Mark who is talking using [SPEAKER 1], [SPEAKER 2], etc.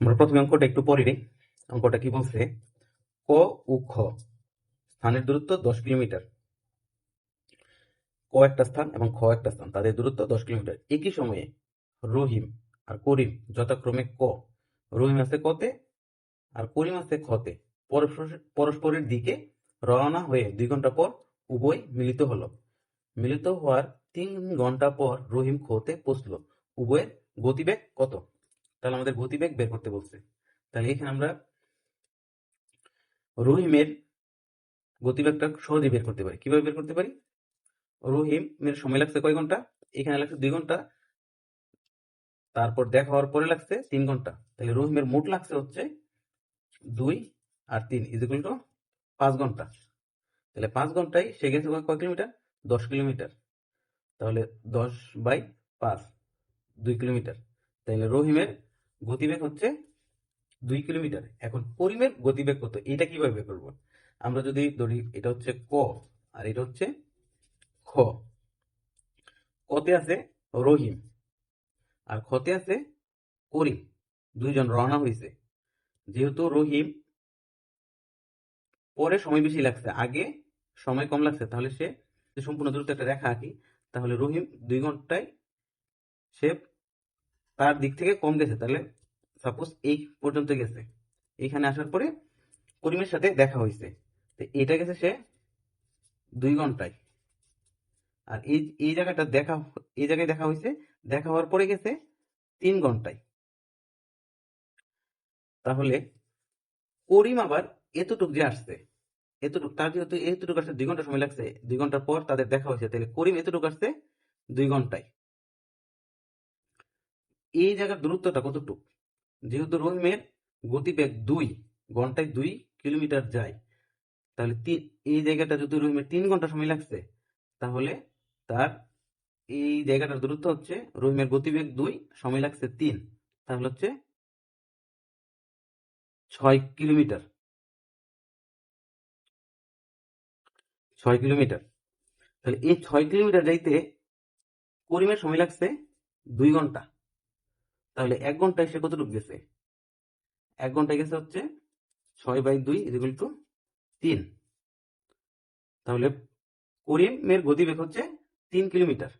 [SPEAKER 1] আমরা প্রথমে অঙ্কটা একটু পড়ি রে অঙ্কটা কি বলছে? ক ও খ, স্থানের দূরত্ব দশ কিলোমিটার। ক একটা স্থান এবং খ একটা স্থান, তাদের দূরত্ব দশ কিলোমিটার। একই সময়ে রহিম আর করিম যথাক্রমে ক। রহিম আছে কতে আর করিম আছে খতে। পরস্পর- পরস্পরের দিকে রওনা হয়ে দুই ঘণ্টা পর উভয় মিলিত হলো। মিলিত হওয়ার তিন ঘণ্টা পর রহিম খতে পৌঁছলো। উভয়ের গতিবেগ কত? তাহলে আমাদের গতিবেগ বের করতে বলছে। তাহলে এখানে আমরা রহিমের গতিবেগটা সহজে বের করতে পারি। কীভাবে বের করতে পারি? রহিমের সময় লাগছে কয় ঘণ্টা? এখানে লাগছে দুই ঘণ্টা। তারপর দেখা হওয়ার পরে লাগছে তিন ঘণ্টা। তাহলে রহিমের মোট লাগছে হচ্ছে দুই আর তিন ইজিকুয়াল টু পাঁচ ঘণ্টা। তাহলে পাঁচ ঘন্টায় সে গেছে কয় কিলোমিটার? দশ কিলোমিটার। তাহলে দশ বাই পাঁচ, দুই কিলোমিটার। তাহলে রহিমের গতিবেগ হচ্ছে দুই কিলোমিটার। এখন করিমের গতিবেগ কত? এটা কীভাবে বের করব? আমরা যদি ধরি, এটা হচ্ছে ক, আর এটা হচ্ছে খ। কতে আছে রহিম, আর খতে আছে করিম। দুইজন রওনা হয়েছে যেহেতু রহিম পরে সময় বেশি লাগছে, আগে সময় কম লাগছে, তাহলে সে সম্পূর্ণ দূরত্ব একটা রেখা আঁকি, তাহলে রহিম দুই ঘন্টায় সে তার দিক থেকে কম গেছে। তাহলে সাপোজ এই পর্যন্ত গেছে। এইখানে আসার পরে করিমের সাথে দেখা হয়েছে। তো এটা গেছে সে দুই ঘন্টায়। আর এই এই জায়গাটা দেখা, এই জায়গায় দেখা হয়েছে। দেখা হওয়ার পরে গেছে তিন ঘন্টায়। তাহলে করিম আবার এতটুক যে আসছে, এতটুক, তার যেহেতু এতটুকু আসছে, দুই ঘণ্টা সময় লাগছে, দুই ঘণ্টার পর তাদের দেখা হয়েছে, তাহলে করিম এতটুক আসছে দুই ঘন্টায়। এই জায়গার দূরত্বটা কতটুকু? যেহেতু রহিমের গতিবেগ দুই, ঘন্টায় দুই কিলোমিটার যায়, তাহলে এই জায়গাটা যদি রহিমের তিন ঘণ্টা সময় লাগছে, তাহলে তার এই জায়গাটার দূরত্ব হচ্ছে রহিমের গতিবেগ দুই, সময় লাগছে তিন, তাহলে হচ্ছে ছয় কিলোমিটার। ছয় কিলোমিটার। তাহলে এই ছয় কিলোমিটার যাইতে করিমের সময় লাগছে দুই ঘণ্টা। তাহলে এক ঘন্টায় সে কতটুকু গেছে? এক ঘন্টায় গেছে হচ্ছে ছয় বাই দুই ইকুয়াল টু তিন। তাহলে করিমের গতিবেগ হচ্ছে তিন কিলোমিটার।